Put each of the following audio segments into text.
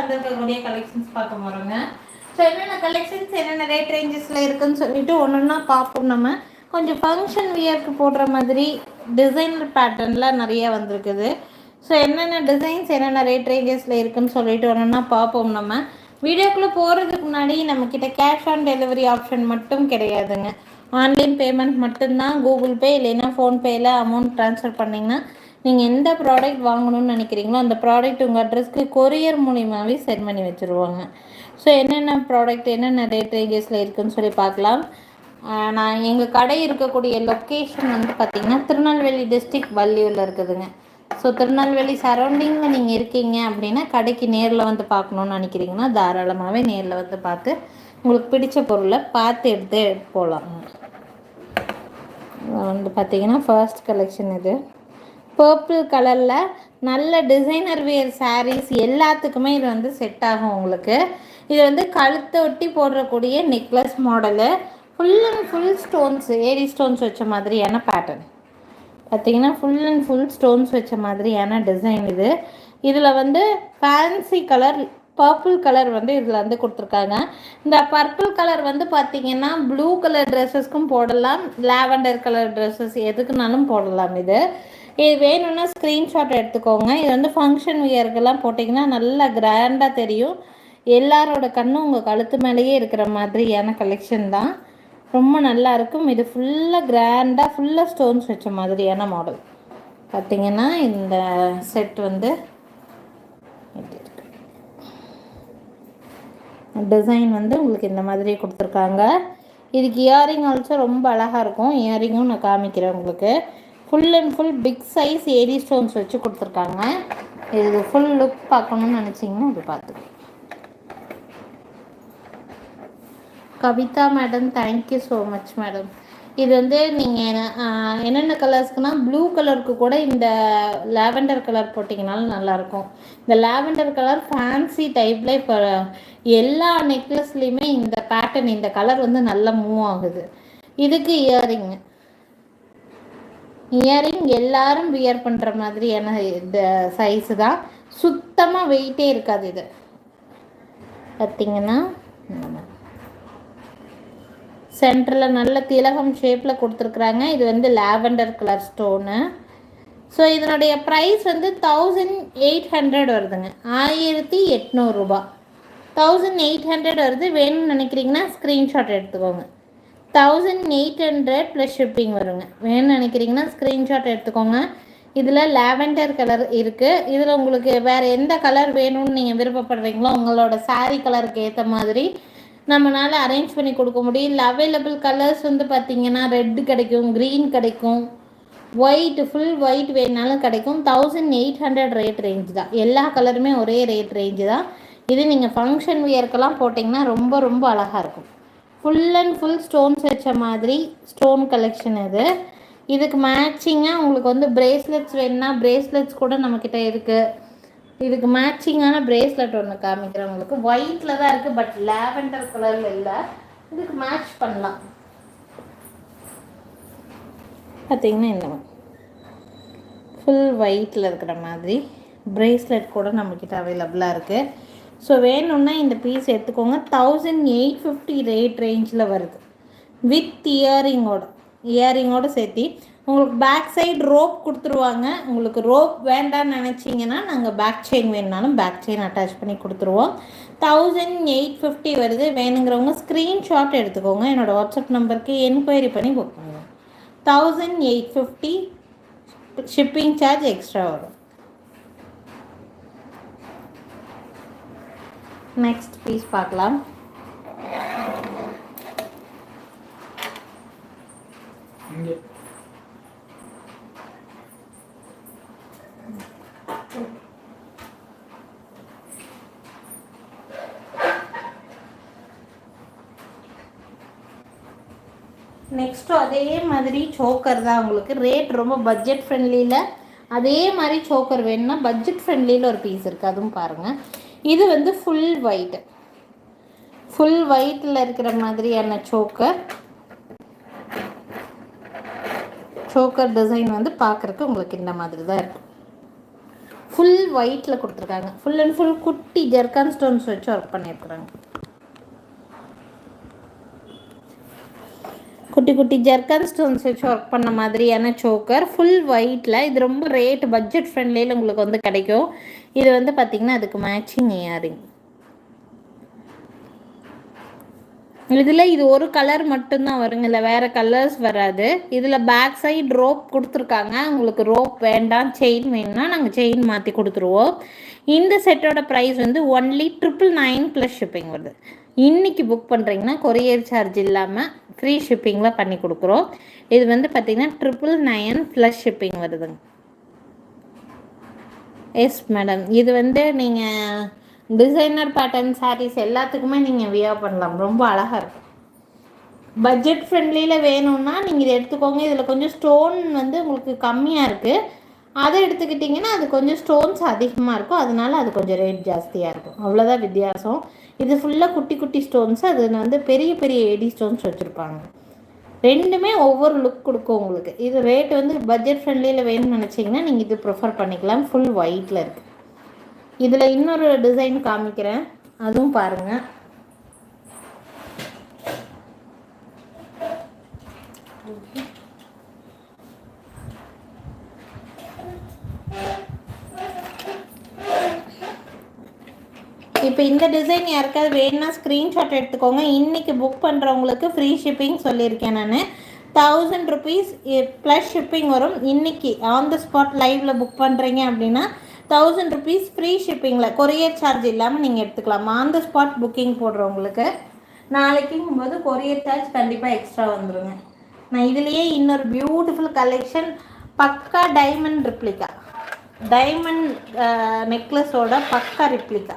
வந்திருக்கக்கூடிய கலெக்ஷன்ஸ் பார்க்க போகிறோங்க ஸோ என்னென்ன கலெக்ஷன்ஸ் என்னென்ன ரேட் ரேஞ்சஸில் இருக்குதுன்னு சொல்லிட்டு ஒன்று ஒன்றா பார்ப்போம் நம்ம. கொஞ்சம் ஃபங்க்ஷன் வியர்க்கு போடுற மாதிரி டிசைனர் பேட்டர்னில் நிறைய வந்திருக்குது. ஸோ என்னென்ன டிசைன்ஸ் என்னென்ன ரேட் ரேஞ்சஸில் இருக்குதுன்னு சொல்லிட்டு ஒன்று ஒன்றா பார்ப்போம் நம்ம. வீடியோக்குள்ளே போகிறதுக்கு முன்னாடி நம்மக்கிட்ட கேஷ் ஆன் டெலிவரி ஆப்ஷன் மட்டும் கிடையாதுங்க. ஆன்லைன் பேமெண்ட் மட்டும்தான் கூகுள் பே இல்லைன்னா ஃபோன்பேயில் அமௌண்ட் ட்ரான்ஸ்ஃபர் பண்ணிங்கன்னா நீங்கள் எந்த ப்ராடக்ட் வாங்கணும்னு நினைக்கிறீங்களோ அந்த ப்ராடக்ட் உங்கள் அட்ரஸ்க்கு கொரியர் மூலியமாகவே சென்ட் பண்ணி வச்சுருவாங்க. ஸோ என்னென்ன ப்ராடக்ட் என்னென்ன ரேட் ரேஞ்சஸில் இருக்குதுன்னு சொல்லி பார்க்கலாம். நான் எங்கள் கடை இருக்கக்கூடிய லொக்கேஷன் வந்து பார்த்திங்கன்னா திருநெல்வேலி டிஸ்ட்ரிக்ட் வள்ளியூரில் இருக்குதுங்க. ஸோ திருநெல்வேலி சரௌண்டிங்கில் நீங்கள் இருக்கீங்க அப்படின்னா கடைக்கு நேரில் வந்து பார்க்கணுன்னு நினைக்கிறீங்கன்னா தாராளமாகவே நேரில் வந்து பார்த்து உங்களுக்கு பிடிச்ச பொருளை பார்த்து எடுத்து போகலாங்க வந்து பார்த்தீங்கன்னா ஃபர்ஸ்ட் கலெக்ஷன் இது. பர்பிள் கலரில் நல்ல டிசைனர் வேர் சாரீஸ் எல்லாத்துக்குமே இது வந்து செட் ஆகும் உங்களுக்கு. இது வந்து கழுத்தை ஒட்டி போடுறக்கூடிய necklace model full and full stones ஏரி ஸ்டோன்ஸ் வச்ச மாதிரியான பேட்டர்ன் பார்த்தீங்கன்னா ஃபுல் அண்ட் ஃபுல் ஸ்டோன்ஸ் வச்ச மாதிரியான டிசைன் இது. இதில் வந்து ஃபேன்சி கலர் பர்பிள் கலர் வந்து இதில் வந்து கொடுத்துருக்காங்க. இந்த பர்பிள் கலர் வந்து பார்த்தீங்கன்னா ப்ளூ கலர் ட்ரெஸ்ஸஸ்க்கும் போடலாம் லாவெண்டர் கலர் ட்ரெஸ்ஸஸ் எதுக்குனாலும் போடலாம் இது. இது வேணும்னா ஸ்க்ரீன்ஷாட் எடுத்துக்கோங்க. இது வந்து ஃபங்க்ஷன் வியருக்கெல்லாம் போட்டிங்கன்னா நல்லா கிராண்டாக தெரியும். எல்லாரோட கண்ணும் உங்கள் கழுத்து மேலேயே இருக்கிற மாதிரியான கலெக்ஷன் தான். ரொம்ப நல்லா இருக்கும். இது ஃபுல்லாக கிராண்டாக ஃபுல்லாக ஸ்டோன்ஸ் வச்ச மாதிரியான மாடல் பார்த்தீங்கன்னா இந்த செட் வந்து டிசைன் வந்து உங்களுக்கு இந்த மாதிரி கொடுத்துருக்காங்க. இதுக்கு இயரிங் ஆல்சோ ரொம்ப அழகாக இருக்கும். இயரிங்கும் நான் காமிக்கிறேன் உங்களுக்கு. Full and full big size ஏரி ஸ்டோன்ஸ் வச்சு கொடுத்துருக்காங்க. இது ஃபுல் லுக் பார்க்கணும்னு நினச்சிங்கன்னா இது பார்த்து Kavitha madam thank you so much madam இது வந்து நீங்கள் என்னென்ன கலர்ஸ்க்குனா ப்ளூ கலருக்கு கூட இந்த லாவெண்டர் கலர் போட்டிங்கனாலும் நல்லாயிருக்கும். இந்த லாவெண்டர் கலர் ஃபேன்சி டைப்பில் இப்போ எல்லா நெக்லஸ்லேயுமே இந்த பேட்டர்ன் இந்த கலர் வந்து நல்லா மூவ் ஆகுது. இதுக்கு இயரிங் இயரிங் எல்லாரும் வியர் பண்ணுற மாதிரியான இந்த சைஸு தான். சுத்தமாக வெயிட்டே இருக்காது இது. பார்த்தீங்கன்னா சென்டரில் நல்ல திலகம் ஷேப்பில் கொடுத்துருக்குறாங்க. இது வந்து லாவெண்டர் கலர் ஸ்டோனு ஸோ இதனுடைய ப்ரைஸ் வந்து தௌசண்ட் எயிட் ஹண்ட்ரட் வருதுங்க. ஆயிரத்தி எட்நூறுரூபா தௌசண்ட் எயிட் ஹண்ட்ரட் வருது. வேணும்னு நினைக்கிறீங்கன்னா ஸ்க்ரீன்ஷாட் எடுத்துக்கோங்க. Thousand eight hundred plus shipping வருங்க. வேணும்னு நினைக்கிறீங்கன்னா ஸ்க்ரீன்ஷாட் எடுத்துக்கோங்க. இதில் லாவெண்டர் கலர் இருக்குது இதில் உங்களுக்கு வேறு எந்த கலர் வேணும்னு நீங்கள் விருப்பப்படுறீங்களோ உங்களோட saree கலருக்கு ஏற்ற மாதிரி நம்மளால் அரேஞ்ச் பண்ணி கொடுக்க முடியும். இல்லை அவைலபிள் கலர்ஸ் வந்து பார்த்திங்கன்னா ரெட்டு கிடைக்கும் க்ரீன் கிடைக்கும் ஒயிட் ஃபுல் ஒயிட் வேணாலும் கிடைக்கும். Thousand eight hundred rate range தான். எல்லா கலருமே ஒரே ரேட் ரேஞ்சு தான். இது நீங்கள் ஃபங்க்ஷன் வியர்க்கெல்லாம் போட்டிங்கன்னா ரொம்ப ரொம்ப அழகாக இருக்கும். ஃபுல் அண்ட் ஃபுல் ஸ்டோன்ஸ் வச்ச மாதிரி ஸ்டோன் கலெக்ஷன் இது இதுக்கு மேட்சிங்காக உங்களுக்கு வந்து பிரேஸ்லெட்ஸ் வேணுன்னா பிரேஸ்லெட்ஸ் கூட நம்மக்கிட்ட இருக்குது இதுக்கு மேட்சிங்கான பிரேஸ்லெட் ஒன்று காமிக்கிறேன் உங்களுக்கு. ஒயிட்டில் தான் இருக்குது பட் லேவெண்டர் கலரில் இல்லை. இதுக்கு மேட்ச் பண்ணலாம். பார்த்தீங்கன்னா இந்த ஃபுல் ஒயிட்டில் இருக்கிற மாதிரி பிரேஸ்லெட் கூட நம்மக்கிட்ட அவைலபிளாக இருக்குது ஸோ வேணும்னா இந்த பீஸ் எடுத்துக்கோங்க. தௌசண்ட் எயிட் ஃபிஃப்டி ரேட் ரேஞ்சில் வருது. வித் இயரிங்கோட இயரிங்கோட சேர்த்தி உங்களுக்கு பேக் சைடு ரோப் கொடுத்துருவாங்க. உங்களுக்கு ரோப் வேண்டாம்னு நினச்சிங்கன்னா நாங்கள் பேக் செயின் வேணுனாலும் பேக் செயின் அட்டாச் பண்ணி கொடுத்துருவோம். தௌசண்ட் எயிட் ஃபிஃப்டி வருது. வேணுங்கிறவங்க ஸ்க்ரீன்ஷாட் எடுத்துக்கோங்க. என்னோடய வாட்ஸ்அப் நம்பருக்கு என்கொயரி பண்ணி புக் பண்ணுவோம் thousand eight fifty shipping charge extra வரும். நெக்ஸ்ட் பீஸ் பார்க்கலாம் நெக்ஸ்ட்டு அதே மாதிரி சோக்கர் தான் உங்களுக்கு. ரேட் ரொம்ப பட்ஜெட் ஃப்ரெண்ட்லியில் அதே மாதிரி சோக்கர் வேணும்னா பட்ஜெட் ஃப்ரெண்ட்லியில் ஒரு பீஸ் இருக்குது அதுவும் பாருங்கள் இது வந்து ஃபுல் ஒயிட் ஃபுல் ஒயிட்டில் இருக்கிற மாதிரியான சோக்கர் சோக்கர் டிசைன் வந்து பார்க்குறக்கு உங்களுக்கு இந்த மாதிரி தான் இருக்கும். ஃபுல் ஒயிட்டில் கொடுத்துருக்காங்க. ஃபுல் அண்ட் ஃபுல் குட்டி ஜெர்கான் ஸ்டோன்ஸ் வச்சு ஒர்க் பண்ணியிருக்கிறாங்க. குட்டி குட்டி ஜெர்கன் ஸ்டோன்ஸ் வச்சு ஒர்க் பண்ண மாதிரியான சோக்கர் ஃபுல் ஒயிட்டில் இது ரொம்ப ரேட் பட்ஜெட் ஃப்ரெண்ட்லியில் உங்களுக்கு வந்து கிடைக்கும். இது வந்து பார்த்திங்கன்னா அதுக்கு மேட்சிங் இயரிங் இதில் இது ஒரு கலர் மட்டும்தான் வருங்க. இல்லை வேறு கலர்ஸ் வராது. இதில் பேக் சைடு ரோப் கொடுத்துருக்காங்க. உங்களுக்கு ரோப் வேண்டாம் செயின் வேணும்னா நாங்கள் செயின் மாற்றி கொடுத்துருவோம். இந்த செட்டோட ப்ரைஸ் வந்து only triple nine plus shipping வருது. இன்றைக்கி புக் பண்ணுறீங்கன்னா கொரியர் சார்ஜ் இல்லாமல் ஃப்ரீ ஷிப்பிங்கில் பண்ணி கொடுக்குறோம். இது வந்து பார்த்திங்கன்னா ட்ரிபிள் நைன் ப்ளஸ் ஷிப்பிங் வருதுங்க. எஸ் மேடம் இது வந்து நீங்கள் டிசைனர் பேட்டர்ன் சாரீஸ் எல்லாத்துக்குமே நீங்கள் வியா பண்ணலாம். ரொம்ப அழகாக இருக்கும். பட்ஜெட் ஃப்ரெண்ட்லியில் வேணும்னா நீங்கள் இதை எடுத்துக்கோங்க. இதில் கொஞ்சம் ஸ்டோன் வந்து உங்களுக்கு கம்மியாக இருக்குது அதை எடுத்துக்கிட்டிங்கன்னா அது கொஞ்சம் ஸ்டோன்ஸ் அதிகமாக இருக்கும். அதனால அது கொஞ்சம் ரேட் ஜாஸ்தியாக இருக்கும். அவ்வளோதான் வித்தியாசம். இது ஃபுல்லாக குட்டி குட்டி ஸ்டோன்ஸ் அது வந்து பெரிய பெரிய எடி ஸ்டோன்ஸ் வச்சுருப்பாங்க. ரெண்டுமே ஒவ்வொரு லுக் கொடுக்கும் உங்களுக்கு. இது ரேட் வந்து பட்ஜெட் ஃப்ரெண்ட்லியில் வேணும்னு நினச்சிங்கன்னா நீங்கள் இது ப்ரிஃபர் பண்ணிக்கலாம். ஃபுல் ஒயிட்டில் இருக்குது இதில் இன்னொரு டிசைன் காமிக்கிறேன். அதுவும் பாருங்கள் இப்போ இந்த டிசைன் யாருக்காவது வேணும்னா ஸ்க்ரீன்ஷாட் எடுத்துக்கோங்க. இன்றைக்கி புக் பண்ணுறவங்களுக்கு ஃப்ரீ ஷிப்பிங் சொல்லியிருக்கேன் நான். தௌசண்ட் ருபீஸ் ப்ளஸ் ஷிப்பிங் வரும். இன்றைக்கி ஆன் த ஸ்பாட் லைவில் புக் பண்ணுறீங்க அப்படின்னா தௌசண்ட் ருபீஸ் ஃப்ரீ ஷிப்பிங்கில் கொரியர் சார்ஜ் இல்லாமல் நீங்கள் எடுத்துக்கலாம். ஆன் த ஸ்பாட் புக்கிங் போடுறவங்களுக்கு நாளைக்குங்கும் போது கொரியர் சார்ஜ் கண்டிப்பாக எக்ஸ்ட்ரா வந்துடுங்க நான் இதுலேயே இன்னொரு பியூட்டிஃபுல் கலெக்ஷன் பக்கா டைமண்ட் ரிப்ளிகா டைமண்ட் நெக்லஸோட பக்கா ரிப்ளிகா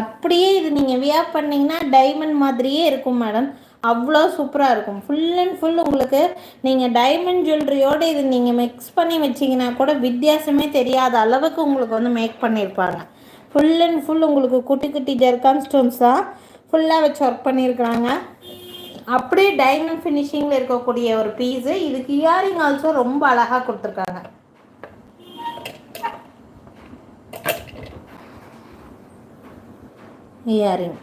அப்படியே இது நீங்கள் வியர் பண்ணிங்கன்னா டைமண்ட் மாதிரியே இருக்கும் மேடம் அவ்வளோ சூப்பராக இருக்கும். ஃபுல் அண்ட் ஃபுல் உங்களுக்கு நீங்கள் டைமண்ட் ஜுவல்லரியோடு இது நீங்கள் மிக்ஸ் பண்ணி வச்சிங்கன்னா கூட வித்தியாசமே தெரியாத அளவுக்கு உங்களுக்கு வந்து மேக் பண்ணியிருப்பாங்க. ஃபுல் அண்ட் ஃபுல் உங்களுக்கு குட்டி குட்டி ஜெர்கான் ஸ்டோன்ஸ் தான் ஃபுல்லாக வச்சு ஒர்க் பண்ணியிருக்கிறாங்க. அப்படியே டைமண்ட் ஃபினிஷிங்கில் இருக்கக்கூடிய ஒரு பீஸு இதுக்கு இயரிங் ஆல்சோ ரொம்ப அழகாக கொடுத்துருக்காங்க. இயரிங்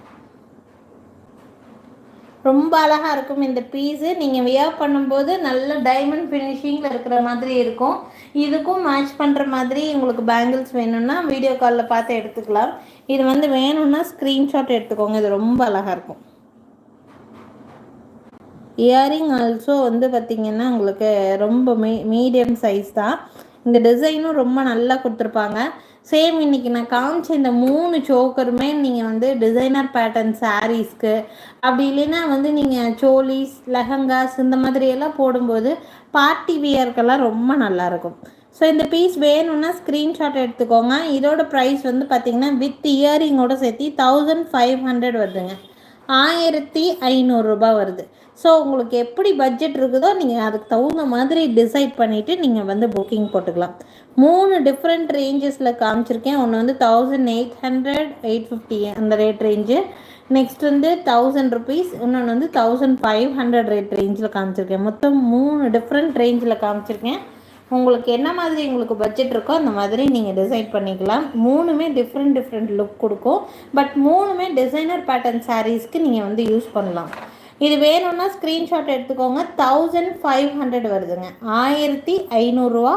ரொம்ப அழகாக இருக்கும் இந்த பீஸு நீங்கள் வியர் பண்ணும்போது நல்ல டைமண்ட் ஃபினிஷிங்கில் இருக்கிற மாதிரி இருக்கும். இதுக்கும் மேட்ச் பண்ணுற மாதிரி உங்களுக்கு பேங்கிள்ஸ் வேணும்னா வீடியோ காலில் பார்த்து எடுத்துக்கலாம். இது வந்து வேணும்னா ஸ்க்ரீன்ஷாட் எடுத்துக்கோங்க. இது ரொம்ப அழகாக இருக்கும். இயரிங் ஆல்சோ வந்து பார்த்திங்கன்னா உங்களுக்கு ரொம்ப மீ மீடியம் சைஸ் தான். இந்த டிசைனும் ரொம்ப நல்லா கொடுத்துருப்பாங்க. சேம் இன்னைக்கு நான் காமிச்ச இந்த மூணு சோக்கருமே நீங்கள் வந்து டிசைனர் பேட்டர்ன் சாரீஸ்க்கு அப்படி இல்லைன்னா வந்து நீங்கள் சோலிஸ் லெஹங்காஸ் இந்த மாதிரியெல்லாம் போடும்போது பார்ட்டி வியர்க்கெல்லாம் ரொம்ப நல்லாயிருக்கும் ஸோ இந்த பீஸ் வேணும்னா ஸ்க்ரீன்ஷாட் எடுத்துக்கோங்க. இதோட ப்ரைஸ் வந்து பார்த்திங்கன்னா வித் இயரிங்கோட சேர்த்து தௌசண்ட் ஃபைவ் ஹண்ட்ரட் வருதுங்க. ஆயிரத்தி ஐநூறுரூபா வருது. ஸோ உங்களுக்கு எப்படி பட்ஜெட் இருக்குதோ நீங்கள் அதுக்கு தகுந்த மாதிரி டிசைட் பண்ணிவிட்டு நீங்கள் வந்து புக்கிங் போட்டுக்கலாம். மூணு டிஃப்ரெண்ட் ரேஞ்சஸில் காமிச்சிருக்கேன். ஒன்று வந்து thousand eight hundred eight fifty அந்த ரேட் ரேஞ்சு நெக்ஸ்ட் வந்து தௌசண்ட் ருபீஸ் இன்னொன்று வந்து தௌசண்ட் ஃபைவ் ஹண்ட்ரட் ரேட் ரேஞ்சில் காமிச்சிருக்கேன். மொத்தம் மூணு டிஃப்ரெண்ட் ரேஞ்சில் காமிச்சிருக்கேன். உங்களுக்கு என்ன மாதிரி உங்களுக்கு பட்ஜெட் இருக்கோ அந்த மாதிரி நீங்கள் டிசைட் பண்ணிக்கலாம். மூணுமே டிஃப்ரெண்ட் டிஃப்ரெண்ட் லுக் கொடுக்கும். பட் மூணுமே டிசைனர் பேட்டர்ன் சாரீஸ்க்கு நீங்கள் வந்து யூஸ் பண்ணலாம். இது வேணும்னா ஸ்க்ரீன்ஷாட் எடுத்துக்கோங்க. தௌசண்ட் ஃபைவ் ஹண்ட்ரட் வருதுங்க. ஆயிரத்தி ஐநூறுரூவா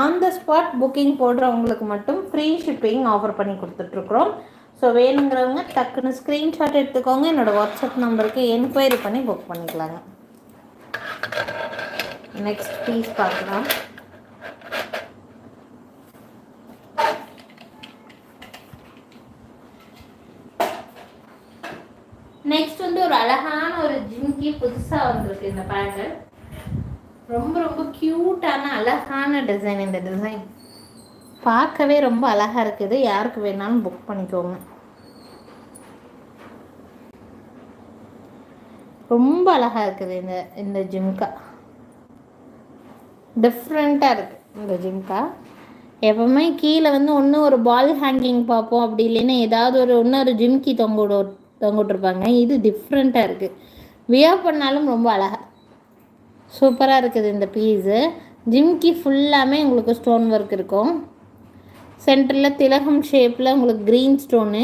ஆன் த ஸ்பாட் புக்கிங் போடுறவங்களுக்கு மட்டும் ஃப்ரீ ஷிப்பிங் ஆஃபர் பண்ணி கொடுத்துட்ருக்குறோம். ஸோ வேணுங்கிறவங்க டக்குன்னு ஸ்க்ரீன்ஷாட் எடுத்துக்கோங்க. என்னோடய வாட்ஸ்அப் நம்பருக்கு என்கொயரி பண்ணி புக் பண்ணிக்கலாங்க. நெக்ஸ்ட் பீஸ் பார்க்கலாம். நெக்ஸ்ட் வந்து ஒரு அழகான ஒரு ஜிம்கி புதுசாக வந்திருக்கு இந்த பேட்டர்ன் ரொம்ப ரொம்ப க்யூட்டான அழகான டிசைன் இந்த டிசைன் பார்க்கவே ரொம்ப அழகாக இருக்குது யாருக்கு வேணாலும் புக் பண்ணிக்கோங்க. ரொம்ப அழகாக இருக்குது இந்த இந்த ஜிம்கா டிஃப்ரெண்ட்டாக இருக்குது இந்த ஜிம்கா எப்பவுமே கீழே வந்து ஒன்று ஒரு பால் ஹேங்கிங் பார்ப்போம். அப்படி இல்லைன்னா ஏதாவது ஒரு இன்னொரு ஜிம்கி தொங்க தொங்க விட்ருப்பாங்க இது டிஃப்ரெண்ட்டாக இருக்குது வியர் பண்ணாலும் ரொம்ப அழகாக சூப்பராக இருக்குது இந்த பீஸு ஜிம்கி ஃபுல்லாமே உங்களுக்கு ஸ்டோன் ஒர்க் இருக்கும். சென்டரில் திலகம் ஷேப்பில் உங்களுக்கு க்ரீன் ஸ்டோனு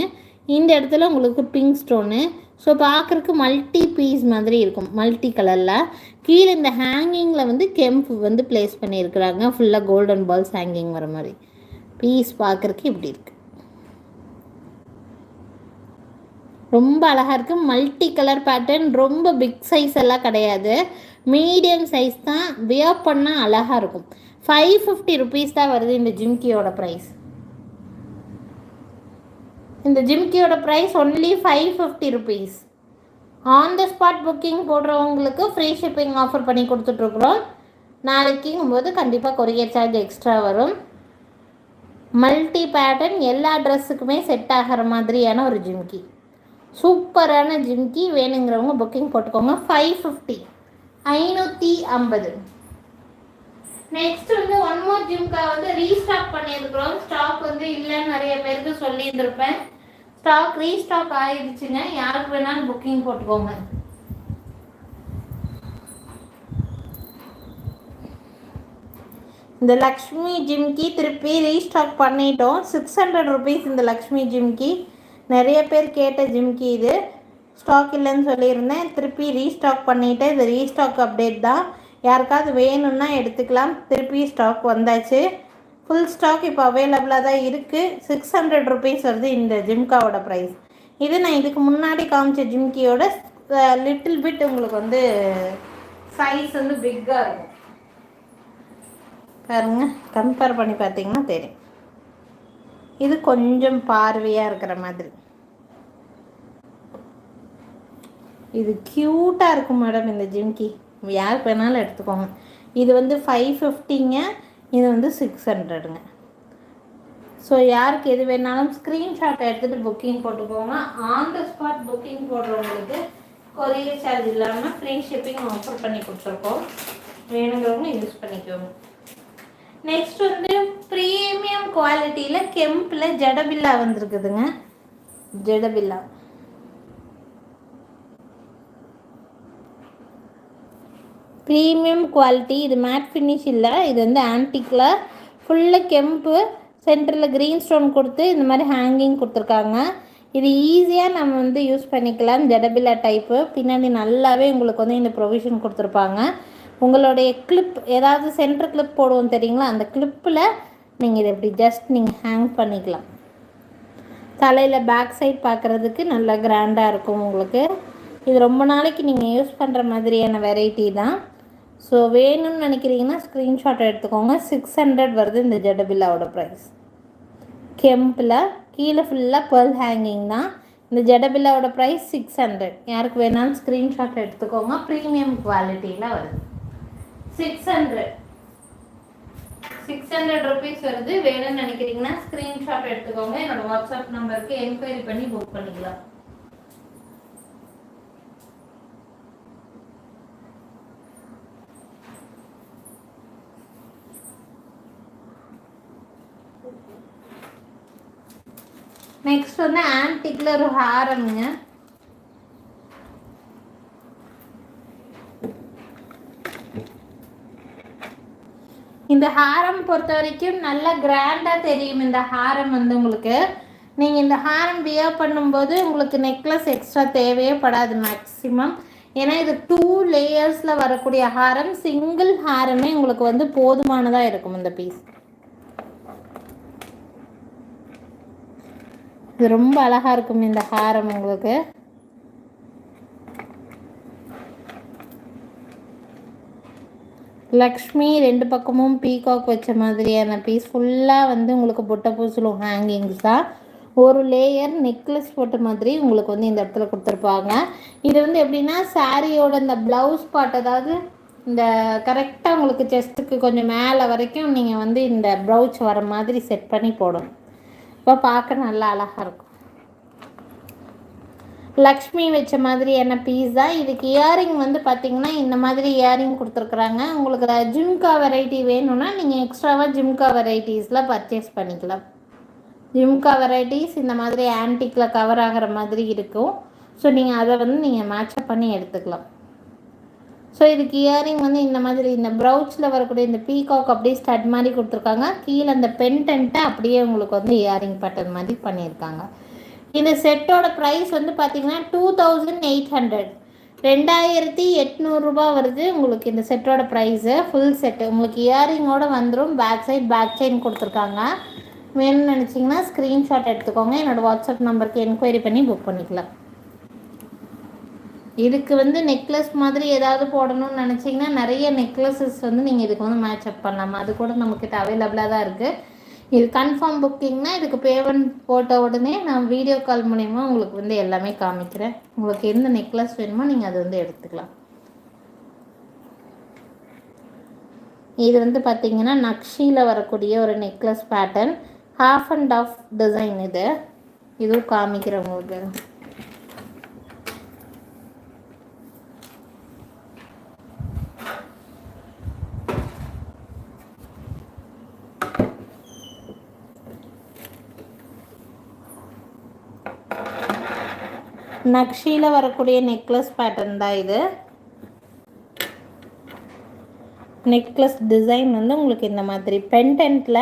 இந்த இடத்துல உங்களுக்கு பிங்க் ஸ்டோனு ஸோ பார்க்குறக்கு மல்டி பீஸ் மாதிரி இருக்கும். மல்டி கலரில் கீழே இந்த ஹேங்கிங்கில் வந்து கெம்பு வந்து ப்ளேஸ் பண்ணியிருக்கிறாங்க. ஃபுல்லாக கோல்டன் பால்ஸ் ஹேங்கிங் வர மாதிரி. பீஸ் பார்க்குறக்கு இப்படி இருக்குது ரொம்ப அழகாக இருக்குது மல்டி கலர் பேட்டர்ன் ரொம்ப பிக் சைஸ் எல்லாம் கிடையாது. மீடியம் சைஸ் தான் வியர் பண்ணால் அழகாக இருக்கும். ஃபைவ் ஃபிஃப்டி ருபீஸ் தான் வருது இந்த ஜிம்கியோட ப்ரைஸ் இந்த ஜிம்கியோட price only five fifty rupees on the spot booking போடுறவங்களுக்கு free shipping offer பண்ணி கொடுத்துட்ருக்குறோம். நாளைக்குங்கும் போது கண்டிப்பாக கொரியர் சார்ஜ் எக்ஸ்ட்ரா வரும். மல்டி பேட்டர்ன் எல்லா ட்ரெஸ்ஸுக்குமே செட் ஆகிற மாதிரியான ஒரு ஜிம்கி. சூப்பரான ஜிம்கி வேணுங்கிறவங்க புக்கிங் போட்டுக்கோங்க. ஃபைவ் ஃபிஃப்டி ஐநூற்றி ஐம்பது. நெக்ஸ்ட் வந்து ஒன் மோர் ஜிம்கா வந்து ரீஸ்டாக் பண்ணியிருக்கிறோம். ஸ்டாக் வந்து இல்லைன்னு நிறைய பேருக்கு சொல்லியிருந்திருப்பேன். ஸ்டாக் ரீஸ்டாக் ஆயிடுச்சுங்க. யாருக்கு வேணாலும் புக்கிங் போட்டுக்கோங்க. இந்த லக்ஷ்மி ஜிம்கி திருப்பி ரீஸ்டாக் பண்ணிட்டோம். சிக்ஸ் ஹண்ட்ரட் ருபீஸ் இந்த லக்ஷ்மி ஜிம்கி நிறைய பேர் கேட்ட ஜிம்கி இது. ஸ்டாக் இல்லைன்னு சொல்லியிருந்தேன். திருப்பி ரீஸ்டாக் பண்ணிவிட்டேன் இது ரீஸ்டாக் அப்டேட் தான். யாருக்காவது வேணும்னா எடுத்துக்கலாம். திருப்பி ஸ்டாக் வந்தாச்சு. ஃபுல் ஸ்டாக் இப்போ அவைலபிளாக தான் இருக்குது சிக்ஸ் ஹண்ட்ரட் ருபீஸ் வருது இந்த ஜிம்காவோட ப்ரைஸ் இது நான் இதுக்கு முன்னாடி காமிச்ச ஜிம்கியோட லிட்டில் பிட் உங்களுக்கு வந்து சைஸ் வந்து பிக்காக இருக்கும். பாருங்க. கம்பேர் பண்ணி பார்த்தீங்கன்னா தெரியும். இது கொஞ்சம் பார்வையாக இருக்கிற மாதிரி. இது க்யூட்டாக இருக்கும் மேடம் இந்த ஜிம்கி. யாருக்கு வேணாலும் எடுத்துக்கோங்க. இது வந்து ஃபைவ் ஃபிஃப்டிங்க இது வந்து சிக்ஸ் ஹண்ட்ரடுங்க ஸோ யாருக்கு எது வேணாலும் ஸ்க்ரீன்ஷாட் எடுத்துகிட்டு புக்கிங் போட்டுக்கோங்க ஆன் த ஸ்பாட் புக்கிங் போடுறவங்களுக்கு கொரியர் சார்ஜ் இல்லாமல் ஃப்ரீ ஷிப்பிங் ஆஃபர் பண்ணி கொடுத்துருக்கோம். வேணுங்கிறவங்க யூஸ் பண்ணிக்கோங்க. நெக்ஸ்ட் வந்து ப்ரீமியம் குவாலிட்டியில் கெம்பில் ஜடபில்லா வந்திருக்குதுங்க. ஜடபில்லா. ப்ரீமியம் குவாலிட்டி இது மேட் ஃபினிஷ் இல்லை. இது வந்து ஆன்டிக்கில் ஃபுல்லாக கெம்பு சென்டரில் க்ரீன் ஸ்டோன் கொடுத்து இந்த மாதிரி ஹேங்கிங் கொடுத்துருக்காங்க. இது ஈஸியாக நம்ம வந்து யூஸ் பண்ணிக்கலாம். ஜடபில்லா டைப்பு பின்னாடி நல்லாவே உங்களுக்கு வந்து இந்த ப்ரொவிஷன் கொடுத்துருப்பாங்க. உங்களுடைய கிளிப் ஏதாவது சென்டர் கிளிப் போடுவோம் தெரியுங்களா? அந்த கிளிப்பில் நீங்கள் இதை இப்படி ஜஸ்ட் நீங்கள் ஹேங் பண்ணிக்கலாம். தலையில் பேக் சைட் பார்க்குறதுக்கு நல்லா கிராண்டாக இருக்கும் உங்களுக்கு. இது ரொம்ப நாளைக்கு நீங்கள் யூஸ் பண்ணுற மாதிரியான வெரைட்டி தான். ஸோ வேணும்னு நினைக்கிறீங்கன்னா ஸ்க்ரீன்ஷாட் எடுத்துக்கோங்க. சிக்ஸ் ஹண்ட்ரட் வருது இந்த ஜடபில்லாவோட ப்ரைஸ் கெம்பில் கீழே ஃபுல்லாக பேர்ல் ஹேங்கிங் தான். இந்த ஜடபில்லாவோட ப்ரைஸ் சிக்ஸ் ஹண்ட்ரட் யாருக்கு வேணாலும் ஸ்க்ரீன்ஷாட் எடுத்துக்கோங்க. ப்ரீமியம் குவாலிட்டியில் வருது. Six hundred six hundred rupees வருது. வேணும்னு நினைக்கிறீங்கன்னா ஸ்க்ரீன்ஷாட் எடுத்துக்கோங்க. என்னோடய வாட்ஸ்அப் நம்பருக்கு என்கொயரி பண்ணி புக் பண்ணிக்கலாம். சொன்ன ஆன்டிக்ல ஒரு ஹாரம்ங்க. இந்த ஹாரம் பொறுத்த வரைக்கும் நல்லா கிராண்டாக தெரியும் இந்த ஹாரம் வந்து உங்களுக்கு. நீங்கள் இந்த ஹாரம் வியர் பண்ணும்போது உங்களுக்கு நெக்லஸ் எக்ஸ்ட்ரா தேவையே படாது மேக்ஸிமம் ஏன்னா இது டூ லேயர்ஸில் வரக்கூடிய ஹாரம் சிங்கிள் ஹாரமே உங்களுக்கு வந்து போதுமானதாக இருக்கும் இந்த பீஸ் இது ரொம்ப அழகாக இருக்கும் இந்த ஹாரம் உங்களுக்கு. லக்ஷ்மி ரெண்டு பக்கமும் பீகாக் வச்ச மாதிரியான பீஸ் ஃபுல்லாக வந்து உங்களுக்கு பொட்டை பூசலும் ஹேங்கிங்ஸ் தான். ஒரு லேயர் நெக்லஸ் போட்ட மாதிரி உங்களுக்கு வந்து இந்த இடத்துல கொடுத்துருப்பாங்க. இது வந்து எப்படின்னா சாரியோட இந்த ப்ளவுஸ் பாட் அதாவது இந்த கரெக்டாக உங்களுக்கு செஸ்ட்டுக்கு கொஞ்சம் மேலே வரைக்கும் நீங்கள் வந்து இந்த ப்ரௌச் வர மாதிரி செட் பண்ணி போடணும். இப்போ பார்க்க நல்லா அழகாக இருக்கும். லக்ஷ்மி வச்ச மாதிரியான பீஸ் தான் இதுக்கு இயரிங் வந்து பார்த்திங்கன்னா இந்த மாதிரி இயரிங் கொடுத்துருக்குறாங்க. உங்களுக்கு ஜிம்கா வெரைட்டி வேணும்னா நீங்கள் எக்ஸ்ட்ராவாக ஜிம்கா வெரைட்டிஸில் பர்ச்சேஸ் பண்ணிக்கலாம். ஜிம்கா வெரைட்டிஸ் இந்த மாதிரி ஆன்டிக்கில் கவர் ஆகிற மாதிரி இருக்கும். ஸோ நீங்கள் அதை வந்து நீங்கள் மேட்சப் பண்ணி எடுத்துக்கலாம். ஸோ இதுக்கு இயரிங் வந்து இந்த மாதிரி இந்த ப்ரௌச்சில் வரக்கூடிய இந்த பீகாக் அப்படியே ஸ்டட் மாதிரி கொடுத்துருக்காங்க. கீழே அந்த பென்டென்ட்டை அப்படியே உங்களுக்கு வந்து இயரிங் பட்டன் மாதிரி பண்ணியிருக்காங்க. இந்த செட்டோட ப்ரைஸ் வந்து பார்த்தீங்கன்னா டூ தௌசண்ட் எயிட் ஹண்ட்ரட் ரெண்டாயிரத்தி எட்நூறுரூபா வருது உங்களுக்கு இந்த செட்டோட ப்ரைஸு ஃபுல் செட்டு உங்களுக்கு இயரிங்கோடு வந்துடும் பேக் சைட் பேக் செயின் கொடுத்துருக்காங்க. வேணும்னு நினச்சிங்கன்னா ஸ்க்ரீன்ஷாட் எடுத்துக்கோங்க. என்னோடய வாட்ஸ்அப் நம்பருக்கு என்கொயரி பண்ணி புக் பண்ணிக்கலாம். இதுக்கு வந்து நெக்லஸ் மாதிரி ஏதாவது போடணும்னு நினச்சிங்கன்னா நிறைய நெக்லஸஸ் வந்து நீங்கள் இதுக்கு வந்து மேட்ச் அப் பண்ணலாம். அது கூட நம்மக்கிட்ட அவைலபிளாக தான் இருக்குது இது கன்ஃபார்ம் புக்கிங்னா இதுக்கு பேமெண்ட் போட்ட உடனே நான் வீடியோ கால் மூலிமா உங்களுக்கு வந்து எல்லாமே காமிக்கிறேன். உங்களுக்கு எந்த நெக்லஸ் வேணுமோ நீங்கள் அது வந்து எடுத்துக்கலாம். இது வந்து பார்த்திங்கன்னா நக்ஷியில் வரக்கூடிய ஒரு necklace pattern half and half design இது. இதுவும் காமிக்கிறேன் உங்களுக்கு. நக்ஷியில் வரக்கூடிய நெக்லஸ் பேட்டர்ன் தான் இது. நெக்லஸ் டிசைன் வந்து உங்களுக்கு இந்த மாதிரி. பென்டென்ட்டில்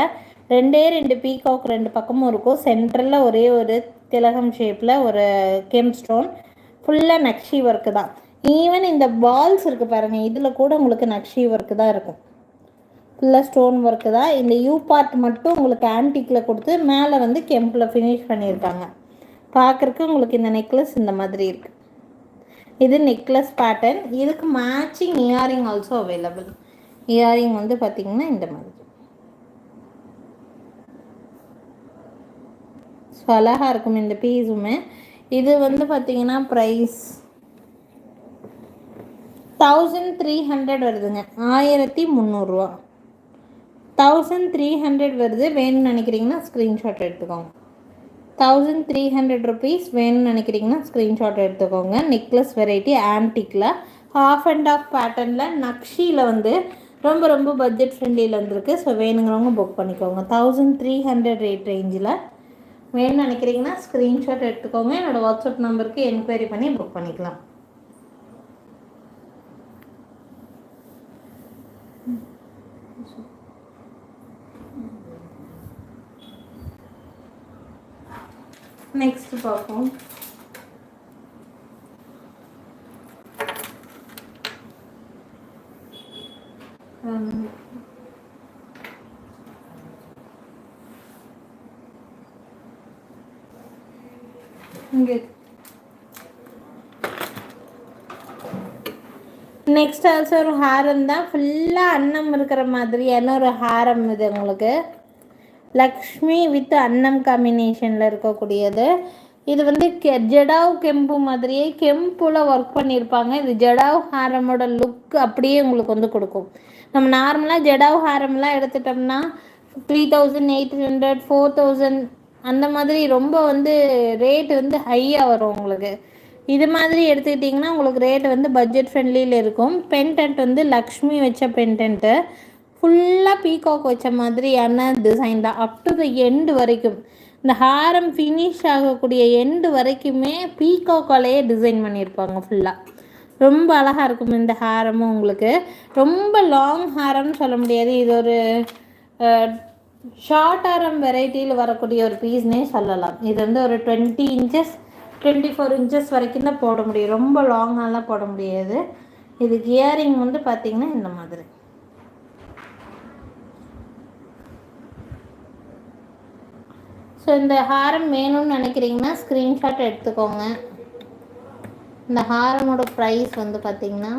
ரெண்டே ரெண்டு பீகாக் ரெண்டு பக்கமும் இருக்கும். சென்ட்ரலில் ஒரே ஒரு திலகம் ஷேப்பில் ஒரு கெம் ஸ்டோன் ஃபுல்லாக நக்ஷி ஒர்க்கு தான். ஈவன் இந்த பால்ஸ் இருக்குது பாருங்கள் இதில் கூட உங்களுக்கு நக்ஷி ஒர்க்கு தான் இருக்கும். ஃபுல்லாக ஸ்டோன் ஒர்க்கு தான். இந்த யூ பார்ட் மட்டும் உங்களுக்கு ஆன்டிக்கில் கொடுத்து மேலே வந்து கெம்பில் ஃபினிஷ் பண்ணியிருக்காங்க. பார்க்குறக்கு உங்களுக்கு இந்த நெக்லஸ் இந்த மாதிரி இருக்குது இது நெக்லஸ் பேட்டர்ன் இதுக்கு matching earring also available earring வந்து பார்த்திங்கன்னா இந்த மாதிரி. ஸோ அழகாக இருக்கும் இந்த பீஸுமே இது வந்து பார்த்திங்கன்னா ப்ரைஸ் தௌசண்ட் த்ரீ ஹண்ட்ரட் வருதுங்க. ஆயிரத்தி முந்நூறுரூவா தௌசண்ட் த்ரீ ஹண்ட்ரட் வருது. வேணும்னு நினைக்கிறீங்கன்னா ஸ்க்ரீன்ஷாட் எடுத்துக்கோங்க. தௌசண்ட் த்ரீ ஹண்ட்ரட் ருபீஸ் வேணும்னு நினைக்கிறீங்கன்னா ஸ்க்ரீன்ஷாட் எடுத்துக்கோங்க. நெக்லஸ் வெரைட்டி ஆன்டிக்கில் ஹாஃப் அண்ட் ஆஃப் பேட்டர்னில் நக்ஷியில் வந்து ரொம்ப ரொம்ப பட்ஜெட் ஃப்ரெண்ட்லியில் இருந்திருக்கு. ஸோ வேணுங்கிறவங்க புக் பண்ணிக்கோங்க. தௌசண்ட் த்ரீ ஹண்ட்ரட் ரேட் ரேஞ்சில் வேணும்னு நினைக்கிறீங்கன்னா ஸ்க்ரீன்ஷாட் எடுத்துக்கோங்க. என்னோடய வாட்ஸ்அப் நம்பருக்கு என்கொயரி பண்ணி புக் பண்ணிக்கலாம். நெக்ஸ்ட் பார்ப்போம். இங்கே. நெக்ஸ்ட் ஆல்சோ ஒரு ஹாரம் தான் ஃபுல்லாக அன்னம் இருக்கிற மாதிரியான ஒரு ஹாரம் இது உங்களுக்கு. லக்ஷ்மி வித் அன்னம் காம்பினேஷனில் இருக்கக்கூடியது. இது வந்து கெ ஜடாவ் கெம்பு மாதிரியே கெம்புல ஒர்க் பண்ணியிருப்பாங்க இது ஜடாவ் ஹாரமோட லுக் அப்படியே உங்களுக்கு வந்து கொடுக்கும். நம்ம நார்மலாக ஜடாவ் ஹாரம்லாம் எடுத்துட்டோம்னா three thousand eight hundred four thousand அந்த மாதிரி ரொம்ப வந்து ரேட் வந்து ஹையாக வரும் உங்களுக்கு. இது மாதிரி எடுத்துக்கிட்டிங்கன்னா உங்களுக்கு ரேட் வந்து பட்ஜெட் ஃப்ரெண்ட்லியில் இருக்கும். பென்டென்ட் வந்து லக்ஷ்மி வச்ச பென்டென்ட்டு ஃபுல்லாக பீகாக் வச்ச மாதிரியான டிசைன் தான். அப் டு த எண்டு வரைக்கும். இந்த ஹாரம் ஃபினிஷ் ஆகக்கூடிய எண்டு வரைக்குமே பீகாக்காலேயே டிசைன் பண்ணியிருப்பாங்க ஃபுல்லாக ரொம்ப அழகாக இருக்கும் இந்த ஹாரமும் உங்களுக்கு. ரொம்ப லாங் ஹாரம்னு சொல்ல முடியாது. இது ஒரு ஷார்ட் ஹாரம் வெரைட்டியில் வரக்கூடிய ஒரு பீஸ்னே சொல்லலாம். இது வந்து ஒரு twenty inches twenty four inches வரைக்கும் தான் போட முடியும். ரொம்ப லாங்காலாம் போட முடியாது. இது கியரிங் வந்து பார்த்திங்கன்னா இந்த மாதிரி. ஸோ இந்த ஹாரம் வேணும்னு நினைக்கிறீங்கன்னா ஸ்க்ரீன்ஷாட் எடுத்துக்கோங்க. இந்த ஹாரமோட ப்ரைஸ் வந்து பார்த்தீங்கன்னா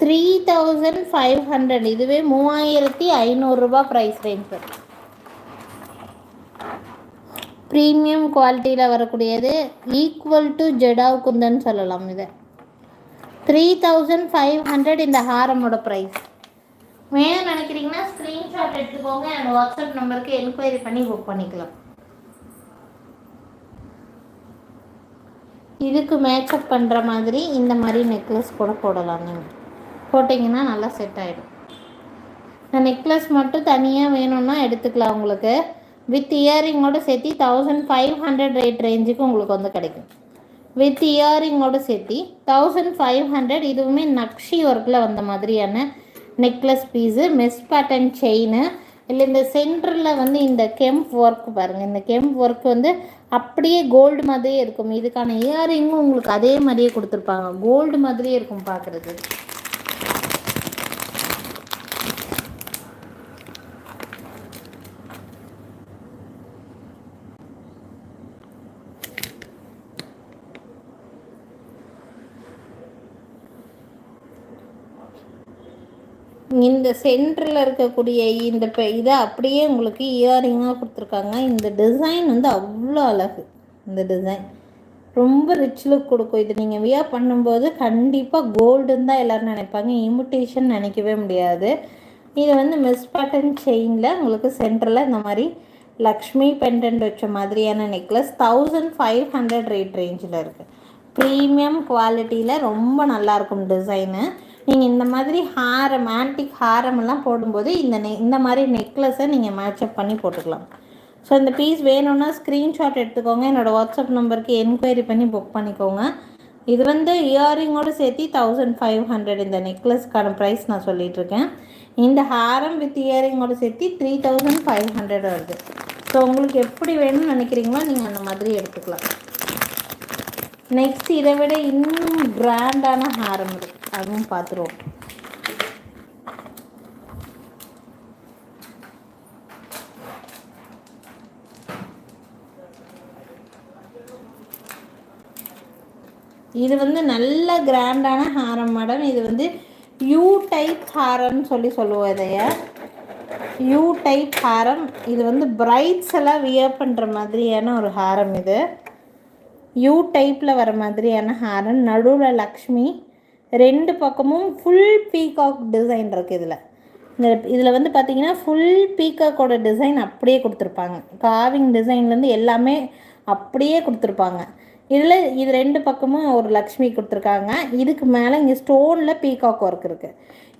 த்ரீ தௌசண்ட் ஃபைவ் ஹண்ட்ரட் இதுவே மூவாயிரத்தி ஐநூறுரூபா ப்ரைஸ் ரேஞ்ச் ப்ரீமியம் குவாலிட்டியில் வரக்கூடியது ஈக்குவல் டு ஜெடாவ் குந்தன் சொல்லலாம் இதை. த்ரீ தௌசண்ட் ஃபைவ் ஹண்ட்ரட் இந்த ஹாரமோட ப்ரைஸ் வேணும் நினைக்கிறீங்கன்னா ஸ்க்ரீன்ஷாட் எடுத்துக்கோங்க. என் வாட்ஸ்அப் நம்பருக்கு என்கொயரி பண்ணி புக் பண்ணிக்கலாம். இதுக்கு மேக்கப் பண்ணுற மாதிரி இந்த மாதிரி நெக்லஸ் கூட போடலாம் நீங்கள் போட்டிங்கன்னா நல்லா செட் ஆகிடும் நான் நெக்லஸ் மட்டும் தனியாக வேணும்னா எடுத்துக்கலாம் உங்களுக்கு. வித் இயரிங்கோடு சேர்த்து தௌசண்ட் ஃபைவ் ஹண்ட்ரட் ரேட் ரேஞ்சுக்கு உங்களுக்கு வந்து கிடைக்கும். வித் இயரிங்கோடு சேர்த்து தௌசண்ட் ஃபைவ் ஹண்ட்ரட் இதுவுமே நக்ஷி ஒர்க்கில் வந்த மாதிரியான necklace piece mesh pattern chain இல்லை இந்த சென்டரில் வந்து இந்த கெம்ப் ஒர்க் பாருங்கள் இந்த கெம்ப் ஒர்க் வந்து அப்படியே கோல்டு மாதிரியே இருக்கும். இதுக்கான இயரிங்கும் உங்களுக்கு அதே மாதிரியே கொடுத்துருப்பாங்க. கோல்டு மாதிரியே இருக்கும் பார்க்குறது இந்த சென்டரில் இருக்கக்கூடிய இந்த இதை அப்படியே உங்களுக்கு இயரிங்காக கொடுத்துருக்காங்க. இந்த டிசைன் வந்து அவ்வளோ அழகு. இந்த டிசைன் ரொம்ப ரிச் லுக் கொடுக்கும். இது நீங்கள் வியர் பண்ணும்போது கண்டிப்பாக கோல்டுன்னு தான் எல்லோரும் நினைப்பாங்க. இமிட்டேஷன் நினைக்கவே முடியாது. இது வந்து மிஸ் பேட்டன் செயினில் உங்களுக்கு சென்டரில் இந்த மாதிரி லக்ஷ்மி பெண்டன்ட் வச்ச மாதிரியான necklace thousand five hundred rate ரேஞ்சில் இருக்குது ப்ரீமியம் குவாலிட்டியில் ரொம்ப நல்லாயிருக்கும் டிசைனு நீங்கள் இந்த மாதிரி ஹாரம் ஆன்டிக் ஹாரம் எல்லாம் போடும்போது இந்த நெ இந்த மாதிரி நெக்லஸை நீங்கள் மேட்சப் பண்ணி போட்டுக்கலாம். ஸோ இந்த பீஸ் வேணும்னா ஸ்க்ரீன்ஷாட் எடுத்துக்கோங்க. என்னோடய வாட்ஸ்அப் நம்பருக்கு என்கொயரி பண்ணி புக் பண்ணிக்கோங்க. இது வந்து இயரிங்கோடு சேர்த்து தௌசண்ட் ஃபைவ் ஹண்ட்ரட் இந்த நெக்லஸ்க்கான ப்ரைஸ் நான் சொல்லிகிட்ருக்கேன் இந்த ஹாரம் வித் இயரிங்கோடு சேர்த்து த்ரீ தௌசண்ட் ஃபைவ் ஹண்ட்ரட் வருது. ஸோ உங்களுக்கு எப்படி வேணும்னு நினைக்கிறீங்களோ நீங்கள் அந்த மாதிரி எடுத்துக்கலாம். நெக்ஸ்ட் இதை விட இன்னும் கிராண்டான ஹாரம் இருக்குது அதுவும் பார்த்துருவோம் இது வந்து நல்ல கிராண்டான ஹாரம் மேடம். இது வந்து யூ டைப் ஹாரம்னு சொல்லி சொல்லுவோம் இதைய. யூ டைப் ஹாரம். இது வந்து பிரைட்ஸ் எல்லாம் வியர் பண்ணுற மாதிரியான ஒரு ஹாரம் இது. யூ டைப்பில் வர மாதிரியான ஹாரம். நடுவில் லக்ஷ்மி ரெண்டு பக்கமும் ஃபுல் பீகாக் டிசைன் இருக்குது இதில். இந்த இதில் வந்து பார்த்தீங்கன்னா ஃபுல் பீகாக்கோட டிசைன் அப்படியே கொடுத்துருப்பாங்க. காவிங் டிசைன்லேருந்து எல்லாமே அப்படியே கொடுத்துருப்பாங்க. இதில் இது ரெண்டு பக்கமும் ஒரு லக்ஷ்மி கொடுத்துருக்காங்க. இதுக்கு மேலே இங்கே ஸ்டோனில் பீகாக் ஒர்க் இருக்குது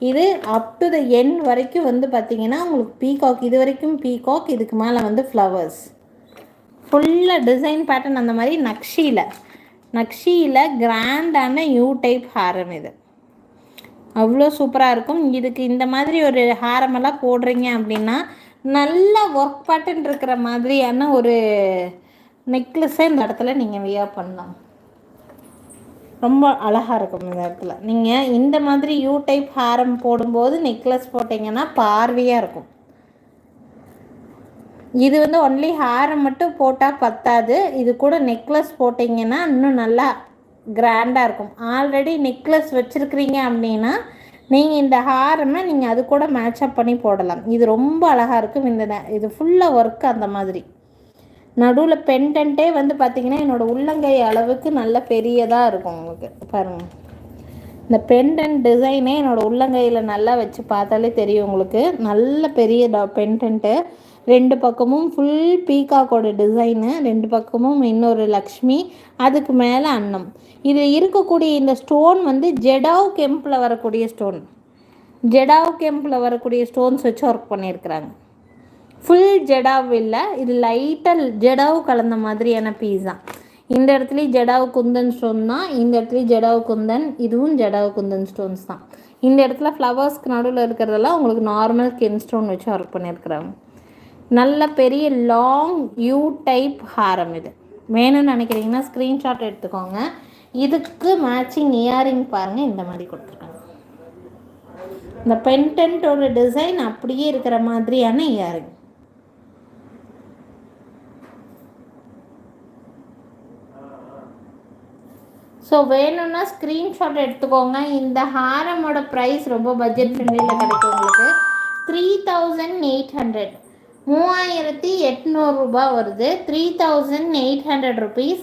இது அப் டு த என் வரைக்கும் வந்து பார்த்திங்கன்னா உங்களுக்கு பீகாக் இது வரைக்கும் பீகாக் இதுக்கு மேலே வந்து ஃப்ளவர்ஸ் ஃபுல்லாக டிசைன் பேட்டர்ன் அந்த மாதிரி நக்ஷியில் நக்ஷியில் கிராண்டான யூ டைப் ஹாரம் இது. அவ்வளோ சூப்பராக இருக்கும். இதுக்கு இந்த மாதிரி ஒரு ஹாரமெல்லாம் போடுறீங்க அப்படின்னா நல்ல ஒர்க் பேட்டர்ன் இருக்கிற மாதிரியான ஒரு நெக்லஸை இந்த இடத்துல நீங்கள் வியர் பண்ணலாம். ரொம்ப அழகாக இருக்கும் இந்த இடத்துல. நீங்கள் இந்த மாதிரி யூ டைப் ஹாரம் போடும்போது நெக்லஸ் போட்டிங்கன்னா பார்வையாக இருக்கும். இது வந்து ஒன்லி ஹேரை மட்டும் போட்டால் பத்தாது. இது கூட நெக்லஸ் போட்டிங்கன்னா இன்னும் நல்லா கிராண்டாக இருக்கும். ஆல்ரெடி நெக்லஸ் வச்சுருக்கிறீங்க அப்படின்னா நீங்கள் இந்த ஹாரமை நீங்கள் அது கூட மேட்சப் பண்ணி போடலாம். இது ரொம்ப அழகாக இருக்கும் இந்த இது ஃபுல்லாக ஒர்க் அந்த மாதிரி. நடுவில் பென்டென்ட்டே வந்து பார்த்திங்கன்னா என்னோடய உள்ளங்கை அளவுக்கு நல்ல பெரியதாக இருக்கும் உங்களுக்கு. பாருங்கள் இந்த பென்டென்ட் டிசைனே என்னோடய உள்ளங்கையில் நல்லா வச்சு பார்த்தாலே தெரியும் உங்களுக்கு. நல்ல பெரிய பென்டென்ட்டு ரெண்டு பக்கமும் ஃபுல் பீகாக்கோட டிசைனு ரெண்டு பக்கமும் இன்னொரு லக்ஷ்மி அதுக்கு மேலே அன்னம். இது இருக்கக்கூடிய இந்த ஸ்டோன் வந்து ஜெடாவ் கெம்பில் வரக்கூடிய ஸ்டோன் ஜெடாவ் கெம்பில் வரக்கூடிய ஸ்டோன்ஸ் வச்சு ஒர்க் பண்ணியிருக்கிறாங்க. ஃபுல் ஜெடாவ் இல்லை இது லைட்டாக ஜெடாவ் கலந்த மாதிரியான பீஸ் தான் இந்த இடத்துலையும் ஜெடாவ் குந்தன் ஸ்டோன் தான் இந்த இடத்துலையும் ஜெடாவ் குந்தன் இதுவும் ஜெடாவ் குந்தன் ஸ்டோன்ஸ் தான். இந்த இடத்துல ஃப்ளவர்ஸ்க்கு நடுவில் இருக்கிறதெல்லாம் உங்களுக்கு நார்மல் கென் ஸ்டோன் வச்சு ஒர்க் பண்ணியிருக்கிறாங்க. நல்ல பெரிய லாங் யூ டைப் ஹாரம் இது. வேணும்னு நினைக்கிறீங்கன்னா ஸ்க்ரீன்ஷாட் எடுத்துக்கோங்க. இதுக்கு மேட்சிங் இயரிங் பாருங்கள் இந்த மாதிரி கொடுத்துருக்காங்க. இந்த பென்டென்ட்டோட டிசைன் அப்படியே இருக்கிற மாதிரியான இயரிங் ஸோ வேணும்னா ஸ்க்ரீன்ஷாட் எடுத்துக்கோங்க. இந்த ஹாரமோட ப்ரைஸ் ரொம்ப பட்ஜெட் ஃப்ரெண்ட்லியில் கிடைக்கும் உங்களுக்கு. த்ரீ தௌசண்ட் எயிட் ஹண்ட்ரட் மூவாயிரத்தி எட்நூறுரூபா வருது. Three thousand eight hundred rupees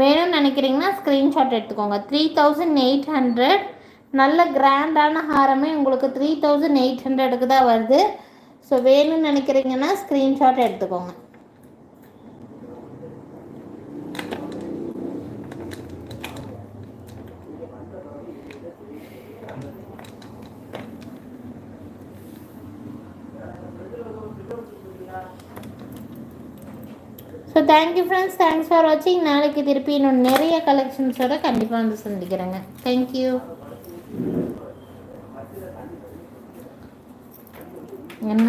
வேணும்னு நினைக்கிறீங்கன்னா ஸ்க்ரீன்ஷாட் எடுத்துக்கோங்க. த்ரீ தௌசண்ட் எயிட் ஹண்ட்ரட் நல்ல கிராண்டான ஹாரமே உங்களுக்கு த்ரீ தௌசண்ட் எயிட் ஹண்ட்ரடுக்கு தான் வருது. ஸோ வேணும்னு நினைக்கிறீங்கன்னா ஸ்க்ரீன்ஷாட் எடுத்துக்கோங்க. தேங்க்யூ ஃப்ரெண்ட்ஸ் தேங்க்ஸ் ஃபார் வாட்சிங் நாளைக்கு திருப்பி இன்னும் நிறைய கலெக்ஷன்ஸோட கண்டிப்பாக வந்து சந்திக்கிறேங்க. தேங்க்யூ என்ன